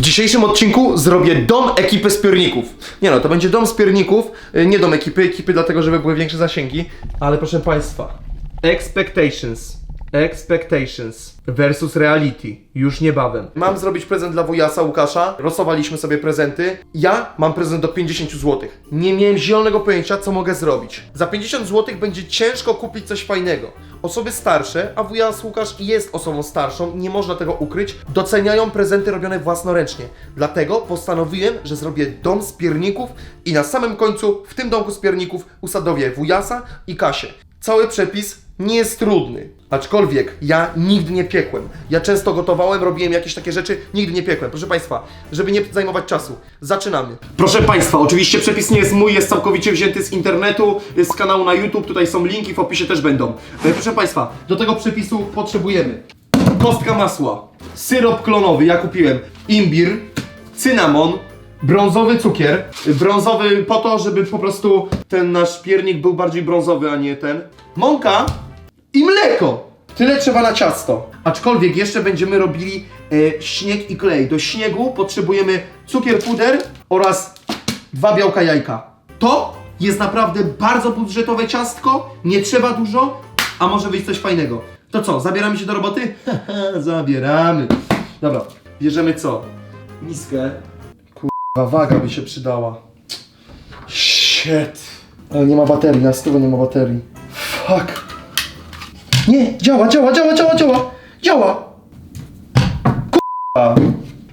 W dzisiejszym odcinku zrobię dom ekipy spiorników. Nie no, to będzie dom spiorników, y, nie dom ekipy, ekipy dlatego, żeby były większe zasięgi. Ale proszę Państwa, expectations, expectations versus reality, już niebawem. Mam zrobić prezent dla wujasa Łukasza, losowaliśmy sobie prezenty. Ja mam prezent do 50 zł. Nie miałem zielonego pojęcia, co mogę zrobić. Za 50 zł będzie ciężko kupić coś fajnego. Osoby starsze, a wujas Łukasz jest osobą starszą, nie można tego ukryć, doceniają prezenty robione własnoręcznie. Dlatego postanowiłem, że zrobię dom z pierników i na samym końcu w tym domku z pierników usadowię wujasa i Kasię. Cały przepis nie jest trudny. Aczkolwiek ja nigdy nie piekłem. Ja często gotowałem, robiłem jakieś takie rzeczy, nigdy nie piekłem. Proszę Państwa, żeby nie zajmować czasu, zaczynamy. Proszę Państwa, oczywiście przepis nie jest mój, jest całkowicie wzięty z internetu, z kanału na YouTube, tutaj są linki, w opisie też będą. E, Proszę Państwa, do tego przepisu potrzebujemy kostka masła, syrop klonowy, ja kupiłem, imbir, cynamon, brązowy cukier, brązowy po to, żeby po prostu ten nasz piernik był bardziej brązowy, a nie ten, mąka i mleko. Tyle trzeba na ciasto. Aczkolwiek jeszcze będziemy robili e, śnieg i klej. Do śniegu potrzebujemy cukier puder oraz dwa białka jajka. To jest naprawdę bardzo budżetowe ciastko, nie trzeba dużo, a może wyjść coś fajnego. To co, zabieramy się do roboty? Zabieramy. Dobra, bierzemy co? Miskę. Kurwa, waga by się przydała. Shit. Ale nie ma baterii, na stówę nie ma baterii. Fuck. Nie, działa, działa, działa, działa, działa. Działa. Kurwa.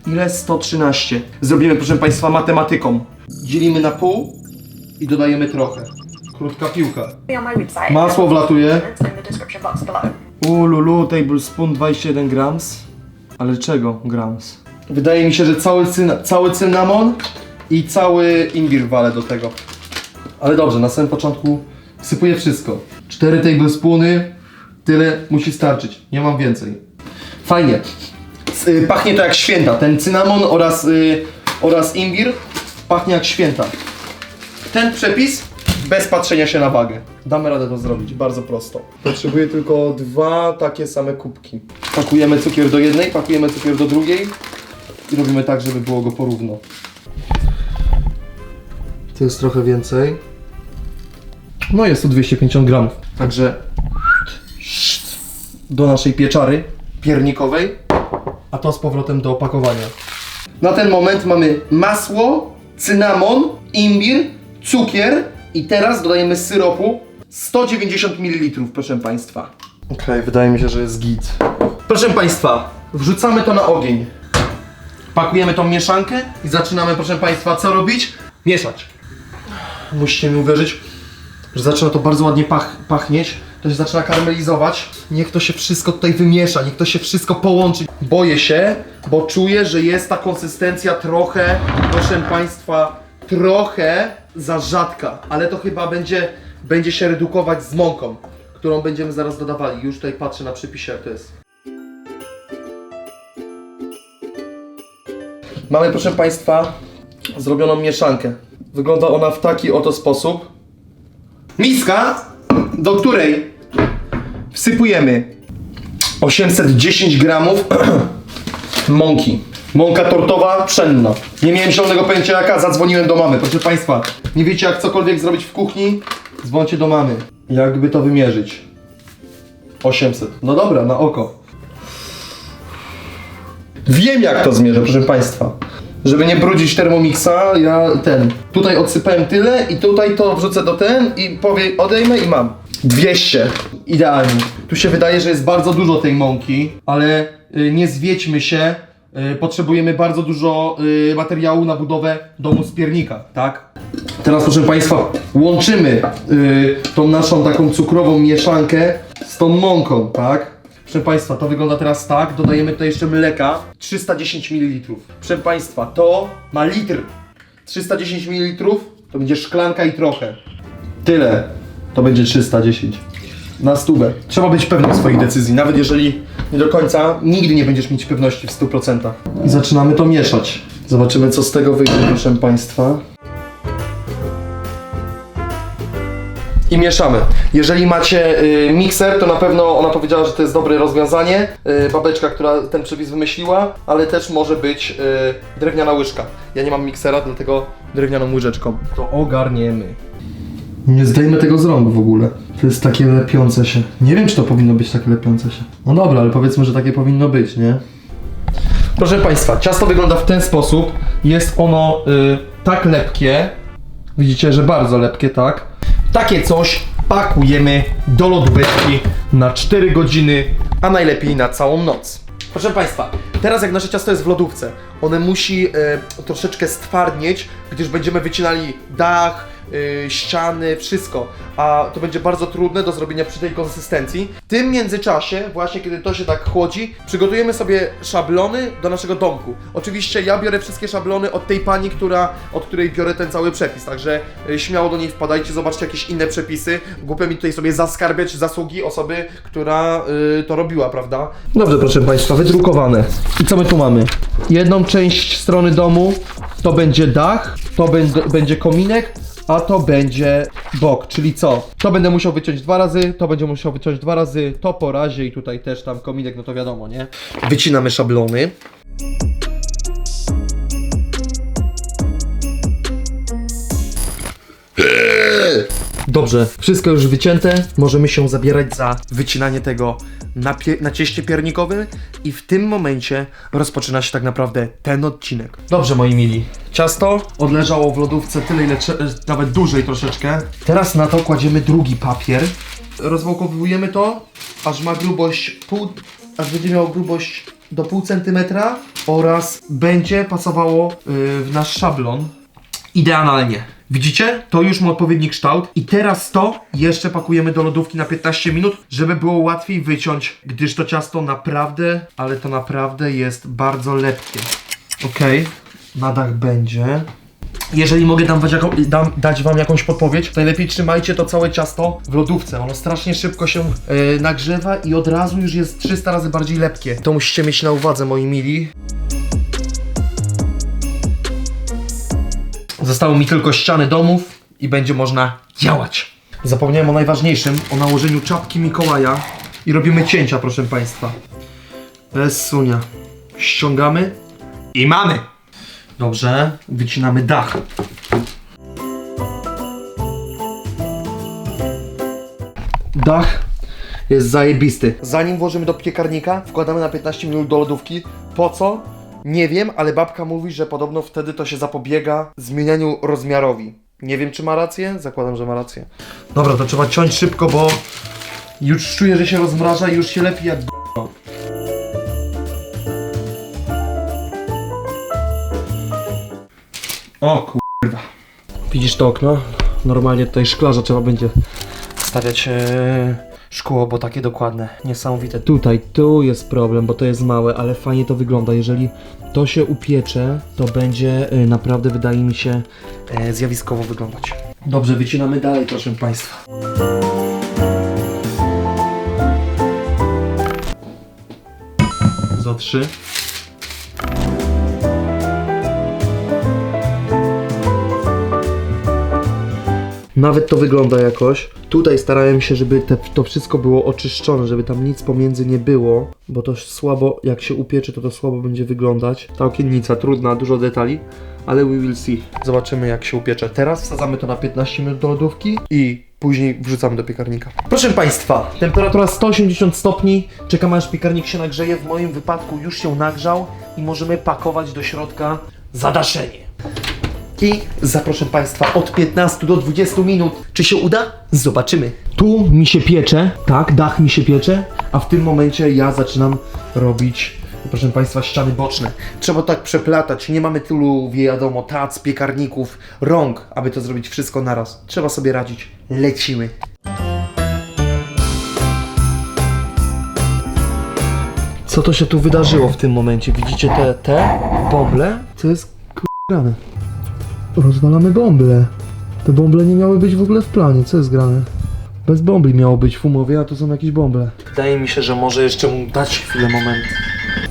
Ile? 113. Zrobimy, proszę Państwa, matematyką. Dzielimy na pół i dodajemy trochę. Krótka piłka. Masło wlatuje. Ululu, tablespoon 21 grams. Ale czego grams? Wydaje mi się, że cały, cyna, cały cynamon i cały imbir walę do tego. Ale dobrze, na samym początku wsypuję wszystko. 4 tablespoony, tyle musi starczyć. Nie mam więcej. Fajnie. S- y, Pachnie to jak święta. Ten cynamon oraz, y, oraz imbir pachnie jak święta. Ten przepis bez patrzenia się na wagę. Damy radę to zrobić, bardzo prosto. Potrzebuję tylko dwa takie same kubki. Pakujemy cukier do jednej, pakujemy cukier do drugiej i robimy tak, żeby było go porówno. To jest trochę więcej. No jest to 250 gramów. Także do naszej pieczary piernikowej, a to z powrotem do opakowania. Na ten moment mamy masło, cynamon, imbir, cukier i teraz dodajemy syropu 190 ml, proszę Państwa. Okej, wydaje mi się, że jest git. Proszę Państwa, wrzucamy to na ogień. Pakujemy tą mieszankę i zaczynamy, proszę Państwa, co robić? Mieszać. Musicie mi uwierzyć, że zaczyna to bardzo ładnie pach pachnieć. To się zaczyna karmelizować. Niech to się wszystko tutaj wymiesza, niech to się wszystko połączy. Boję się, bo czuję, że jest ta konsystencja trochę, proszę Państwa, trochę za rzadka. Ale to chyba będzie, będzie się redukować z mąką, którą będziemy zaraz dodawali. Już tutaj patrzę na przepisie, jak to jest. Mamy, proszę Państwa, zrobioną mieszankę. Wygląda ona w taki oto sposób. Miska, do której wsypujemy 810 gramów mąki. Mąka tortowa pszenna. Nie miałem zielonego pojęcia jaka, zadzwoniłem do mamy. Proszę Państwa, nie wiecie jak cokolwiek zrobić w kuchni? Dzwońcie do mamy. Jakby to wymierzyć? 800. No dobra, na oko. Wiem jak to zmierzę, proszę Państwa. Żeby nie brudzić Thermomixa, ja ten. Tutaj odsypałem tyle i tutaj to wrzucę do ten i powie, odejmę i mam. 200. Idealnie. Tu się wydaje, że jest bardzo dużo tej mąki, ale y, nie zwiedźmy się. Y, potrzebujemy bardzo dużo y, materiału na budowę domu z piernika, tak? Teraz proszę Państwa, łączymy y, tą naszą taką cukrową mieszankę z tą mąką, tak? Proszę Państwa, to wygląda teraz tak. Dodajemy tutaj jeszcze mleka 310 ml. Proszę Państwa, to ma litr. 310 ml to będzie szklanka i trochę. Tyle. To będzie 310. Na stówę. Trzeba być pewnym swoich decyzji, nawet jeżeli nie do końca, nigdy nie będziesz mieć pewności w 100%. I zaczynamy to mieszać. Zobaczymy, co z tego wyjdzie, proszę Państwa. I mieszamy. Jeżeli macie y, mikser, to na pewno ona powiedziała, że to jest dobre rozwiązanie. Y, babeczka, która ten przepis wymyśliła, ale też może być y, drewniana łyżka. Ja nie mam miksera, dlatego drewnianą łyżeczką. To ogarniemy. Nie zdejmę tego z rąk w ogóle. To jest takie lepiące się. Nie wiem, czy to powinno być takie lepiące się. No dobra, ale powiedzmy, że takie powinno być, nie? Proszę Państwa, ciasto wygląda w ten sposób. Jest ono y, tak lepkie. Widzicie, że bardzo lepkie, tak? Takie coś pakujemy do lodóweczki na 4 godziny, a najlepiej na całą noc. Proszę Państwa, teraz jak nasze ciasto jest w lodówce, one musi e, troszeczkę stwardnieć, gdyż będziemy wycinali dach, e, ściany, wszystko, a to będzie bardzo trudne do zrobienia przy tej konsystencji. W tym międzyczasie, właśnie kiedy to się tak chłodzi, przygotujemy sobie szablony do naszego domku. Oczywiście ja biorę wszystkie szablony od tej pani, która, od której biorę ten cały przepis, także e, śmiało do niej wpadajcie, zobaczcie jakieś inne przepisy. Głupio mi tutaj sobie zaskarbiać zasługi osoby, która y, to robiła, prawda? Dobrze, proszę Państwa, wydrukowane. I co my tu mamy? Jedną część strony domu to będzie dach, to będzie kominek, a to będzie bok, czyli co? To będę musiał wyciąć dwa razy, to będzie musiał wyciąć dwa razy, to po razie i tutaj też tam kominek, no to wiadomo, nie? Wycinamy szablony. Dobrze, wszystko już wycięte. Możemy się zabierać za wycinanie tego na, na cieście piernikowym i w tym momencie rozpoczyna się tak naprawdę ten odcinek. Dobrze, moi mili. Ciasto odleżało w lodówce tyle, ile nawet dłużej troszeczkę. Teraz na to kładziemy drugi papier. Rozwałkowujemy to, aż ma grubość pół, aż będzie miało grubość do pół centymetra oraz będzie pasowało yy, w nasz szablon. Idealnie. Widzicie? To już ma odpowiedni kształt. I teraz to jeszcze pakujemy do lodówki na 15 minut, żeby było łatwiej wyciąć, gdyż to ciasto naprawdę, ale to naprawdę jest bardzo lepkie. Ok, na dach będzie. Jeżeli mogę dam, jaką, dam, dać wam jakąś podpowiedź, to najlepiej trzymajcie to całe ciasto w lodówce. Ono strasznie szybko się e, nagrzewa i od razu już jest 300 razy bardziej lepkie. To musicie mieć na uwadze, moi mili. Zostały mi tylko ściany domów i będzie można działać. Zapomniałem o najważniejszym, o nałożeniu czapki Mikołaja i robimy cięcia, proszę Państwa. Bez sunia. Ściągamy i mamy. Dobrze, wycinamy dach. Dach jest zajebisty. Zanim włożymy do piekarnika, wkładamy na 15 minut do lodówki. Po co? Nie wiem, ale babka mówi, że podobno wtedy to się zapobiega zmienianiu rozmiarowi. Nie wiem, czy ma rację? Zakładam, że ma rację. Dobra, to trzeba ciąć szybko, bo już czuję, że się rozmraża i już się lepi jak g***o. O kurwa. Widzisz to okno? Normalnie tutaj szklarza trzeba będzie stawiać e, szkło, bo takie dokładne, niesamowite. Tutaj, tu jest problem, bo to jest małe, ale fajnie to wygląda. Jeżeli to się upiecze, to będzie e, naprawdę, wydaje mi się, e, zjawiskowo wyglądać. Dobrze, wycinamy dalej, proszę Państwa. Za trzy. Nawet to wygląda jakoś. Tutaj starałem się, żeby te, to wszystko było oczyszczone, żeby tam nic pomiędzy nie było, bo to słabo, jak się upiecze, to to słabo będzie wyglądać. Ta okiennica trudna, dużo detali, ale we will see. Zobaczymy jak się upiecze. Teraz wsadzamy to na 15 minut do lodówki i później wrzucamy do piekarnika. Proszę Państwa, temperatura 180 stopni. Czekamy aż piekarnik się nagrzeje. W moim wypadku już się nagrzał i możemy pakować do środka zadaszenie. I zaproszę Państwa od 15 do 20 minut. Czy się uda? Zobaczymy. Tu mi się piecze, tak, dach mi się piecze, a w tym momencie ja zaczynam robić, proszę Państwa, ściany boczne. Trzeba tak przeplatać, nie mamy tylu, wiadomo, tac, piekarników, rąk, aby to zrobić wszystko naraz. Trzeba sobie radzić. Lecimy. Co to się tu wydarzyło w tym momencie? Widzicie te, te bąble? To jest k***rane. Rozwalamy bąble. Te bąble nie miały być w ogóle w planie. Co jest grane? Bez bombli miało być w umowie, a to są jakieś bąble. Wydaje mi się, że może jeszcze mu dać chwilę moment.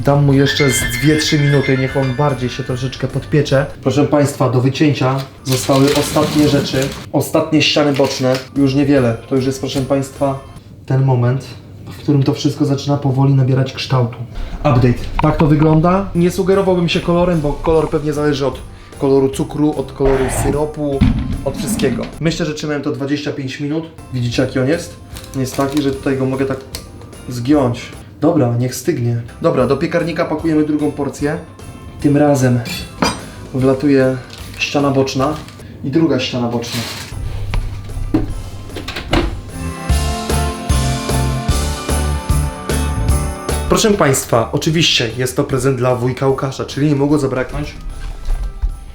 Dam mu jeszcze z 2-3 minuty, niech on bardziej się troszeczkę podpiecze. Proszę Państwa, do wycięcia zostały ostatnie rzeczy. Ostatnie ściany boczne. Już niewiele. To już jest, proszę Państwa, ten moment, w którym to wszystko zaczyna powoli nabierać kształtu. Update. Tak to wygląda. Nie sugerowałbym się kolorem, bo kolor pewnie zależy od koloru cukru, od koloru syropu, od wszystkiego. Myślę, że trzymałem to 25 minut. Widzicie jaki on jest? Jest taki, że tutaj go mogę tak zgiąć. Dobra, niech stygnie. Dobra, do piekarnika pakujemy drugą porcję. Tym razem wlatuje ściana boczna i druga ściana boczna. Proszę Państwa, oczywiście jest to prezent dla wujka Łukasza, czyli nie mogło zabraknąć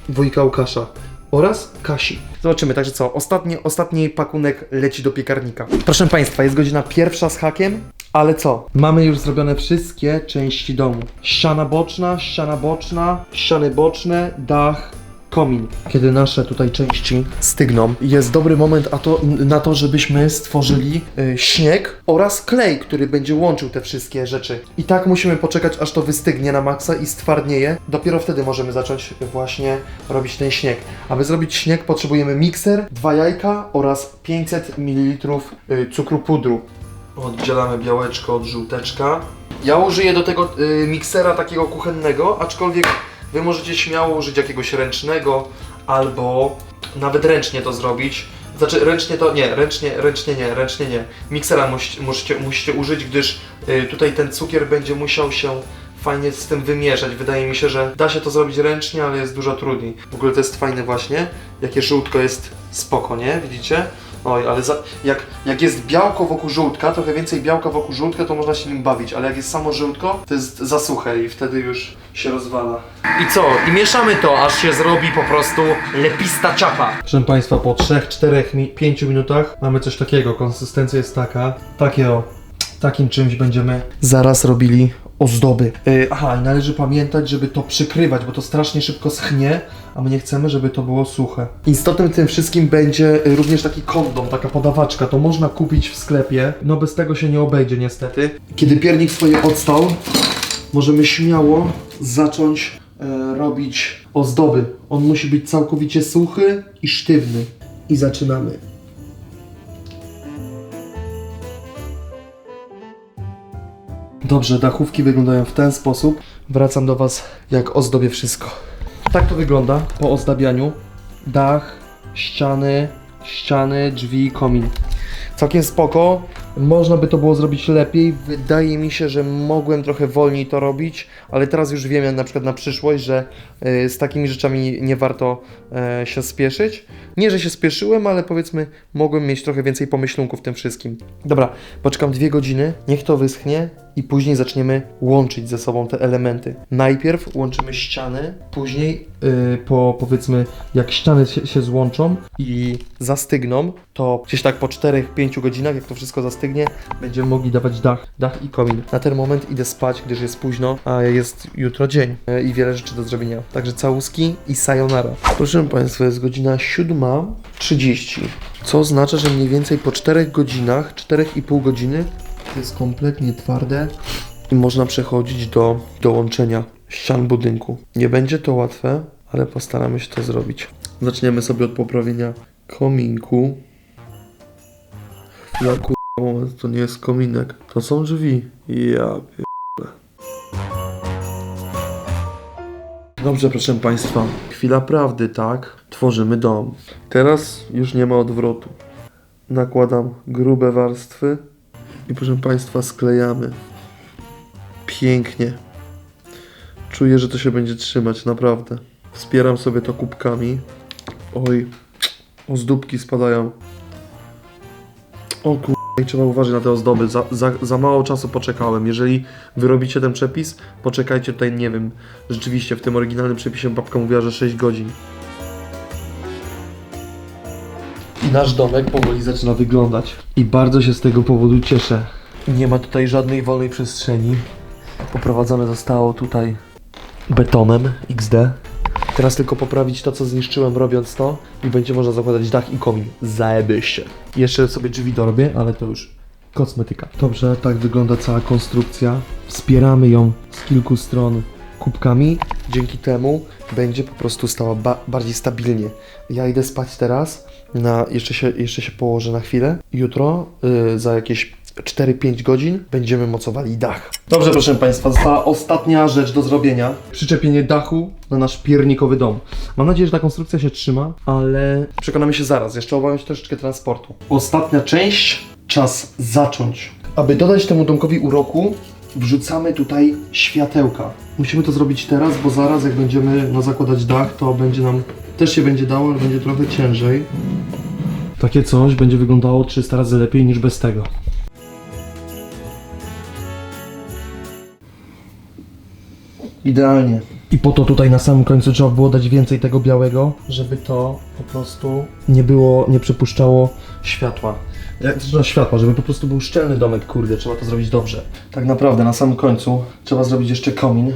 wujka Łukasza oraz Kasi. Zobaczymy, także co, ostatni, ostatni pakunek leci do piekarnika. Proszę Państwa, jest godzina pierwsza z hakiem, ale co? Mamy już zrobione wszystkie części domu. Ściana boczna, ściana boczna, ściany boczne, dach, komin. Kiedy nasze tutaj części stygną, jest dobry moment a to, na to, żebyśmy stworzyli y, śnieg oraz klej, który będzie łączył te wszystkie rzeczy. I tak musimy poczekać, aż to wystygnie na maksa i stwardnieje. Dopiero wtedy możemy zacząć właśnie robić ten śnieg. Aby zrobić śnieg potrzebujemy mikser, dwa jajka oraz 500 ml y, cukru pudru. Oddzielamy białeczko od żółteczka. Ja użyję do tego y, miksera takiego kuchennego, aczkolwiek Wy możecie śmiało użyć jakiegoś ręcznego albo nawet ręcznie to zrobić. Znaczy ręcznie to nie, ręcznie, ręcznie nie, ręcznie nie. Miksera musicie, musicie, użyć, gdyż y, tutaj ten cukier będzie musiał się fajnie z tym wymieszać. Wydaje mi się, że da się to zrobić ręcznie, ale jest dużo trudniej. W ogóle to jest fajne właśnie, jakie żółtko jest spoko, nie? Widzicie? Oj, ale za, jak, jak jest białko wokół żółtka, trochę więcej białka wokół żółtka, to można się nim bawić, ale jak jest samo żółtko, to jest za suche i wtedy już się rozwala. I co? I mieszamy to, aż się zrobi po prostu lepista ciapa. Proszę Państwa, po 3, 4, 5 minutach mamy coś takiego. Konsystencja jest taka. Takie o. Takim czymś będziemy zaraz robili ozdoby. Yy, aha, i należy pamiętać, żeby to przykrywać, bo to strasznie szybko schnie, a my nie chcemy, żeby to było suche. Istotnym tym wszystkim będzie y, również taki kondom, taka podawaczka. To można kupić w sklepie, no bez tego się nie obejdzie niestety. Kiedy piernik swoje odstał, możemy śmiało zacząć e, robić ozdoby. On musi być całkowicie suchy i sztywny. I zaczynamy. Dobrze, dachówki wyglądają w ten sposób. Wracam do Was, jak ozdobię wszystko. Tak to wygląda po ozdabianiu. Dach, ściany, ściany, drzwi, komin. Całkiem spoko. Można by to było zrobić lepiej. Wydaje mi się, że mogłem trochę wolniej to robić, ale teraz już wiem na przykład na przyszłość, że z takimi rzeczami nie warto e, się spieszyć. Nie, że się spieszyłem, ale powiedzmy mogłem mieć trochę więcej pomyślunków w tym wszystkim. Dobra, poczekam dwie godziny, niech to wyschnie i później zaczniemy łączyć ze sobą te elementy. Najpierw łączymy ściany, później y, po powiedzmy jak ściany się, się złączą i zastygną, to gdzieś tak po 4-5 godzinach, jak to wszystko zastygnie, będziemy mogli dawać dach, dach i komin. Na ten moment idę spać, gdyż jest późno, a jest jutro dzień y, i wiele rzeczy do zrobienia. Także całuski i sayonara. Proszę Państwa, jest godzina 7.30, co oznacza, że mniej więcej po 4 godzinach, 4,5 godziny jest kompletnie twarde i można przechodzić do dołączenia ścian budynku. Nie będzie to łatwe, ale postaramy się to zrobić. Zaczniemy sobie od poprawienia kominku. Chwila ku... moment, to nie jest kominek, to są drzwi. Ja pierdolę. Dobrze, proszę Państwa. Chwila prawdy, tak? Tworzymy dom. Teraz już nie ma odwrotu. Nakładam grube warstwy i proszę Państwa sklejamy. Pięknie. Czuję, że to się będzie trzymać, naprawdę. Wspieram sobie to kubkami. Oj, ozdóbki spadają. O kur... I trzeba uważać na te ozdoby. Za, za, za mało czasu poczekałem. Jeżeli wy robicie ten przepis, poczekajcie tutaj, nie wiem. Rzeczywiście w tym oryginalnym przepisie babka mówiła, że 6 godzin. I nasz domek powoli zaczyna wyglądać. I bardzo się z tego powodu cieszę. Nie ma tutaj żadnej wolnej przestrzeni. Poprowadzone zostało tutaj betonem XD. Teraz tylko poprawić to, co zniszczyłem robiąc to i będzie można zakładać dach i komin. Zajebyście. Jeszcze sobie drzwi dorobię, ale to już kosmetyka. Dobrze, tak wygląda cała konstrukcja. Wspieramy ją z kilku stron kubkami. Dzięki temu będzie po prostu stała ba- bardziej stabilnie. Ja idę spać teraz. Na, jeszcze, się, jeszcze się położę na chwilę. Jutro, y, za jakieś 4-5 godzin, będziemy mocowali dach. Dobrze, proszę Państwa, została ostatnia rzecz do zrobienia. Przyczepienie dachu na nasz piernikowy dom. Mam nadzieję, że ta konstrukcja się trzyma, ale przekonamy się zaraz. Jeszcze obawiam się troszeczkę transportu. Ostatnia część. Czas zacząć. Aby dodać temu domkowi uroku, wrzucamy tutaj światełka. Musimy to zrobić teraz, bo zaraz jak będziemy no, zakładać dach, to będzie nam też się będzie dało, ale będzie trochę ciężej. Takie coś będzie wyglądało 300 razy lepiej niż bez tego. Idealnie. I po to tutaj na samym końcu trzeba było dać więcej tego białego, żeby to po prostu nie było, nie przepuszczało światła. Jak no, światła, żeby po prostu był szczelny domek, kurde, trzeba to zrobić dobrze. Tak naprawdę na samym końcu trzeba zrobić jeszcze komin.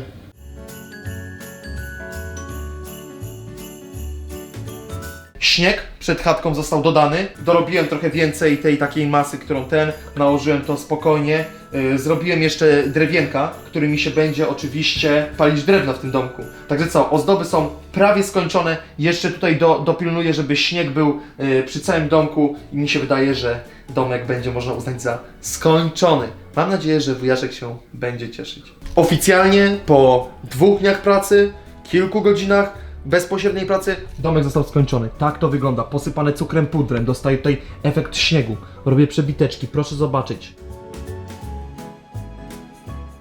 Śnieg przed chatką został dodany. Dorobiłem trochę więcej tej takiej masy, którą ten, nałożyłem to spokojnie. Yy, zrobiłem jeszcze drewienka, którymi się będzie oczywiście palić drewno w tym domku. Także co, ozdoby są prawie skończone. Jeszcze tutaj do, dopilnuję, żeby śnieg był yy, przy całym domku i mi się wydaje, że domek będzie można uznać za skończony. Mam nadzieję, że wujaszek się będzie cieszyć. Oficjalnie po dwóch dniach pracy, kilku godzinach bezpośredniej pracy domek został skończony. Tak to wygląda. Posypane cukrem pudrem. Dostaję tutaj efekt śniegu. Robię przebiteczki. Proszę zobaczyć.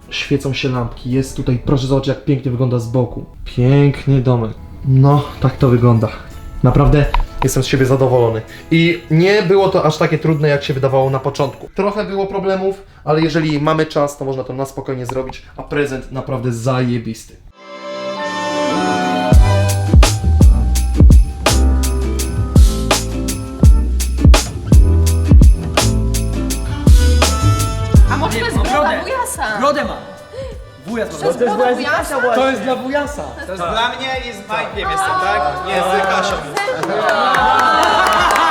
Świecą się lampki. Jest tutaj. Proszę zobaczyć, jak pięknie wygląda z boku. Piękny domek. No, tak to wygląda. Naprawdę jestem z siebie zadowolony. I nie było to aż takie trudne, jak się wydawało na początku. Trochę było problemów, ale jeżeli mamy czas, to można to na spokojnie zrobić, a prezent naprawdę zajebisty. To jest broda wujasa? To jest dla wujasa! To jest dla mnie i z Majkiem jestem, tak? Nie, z Kasią.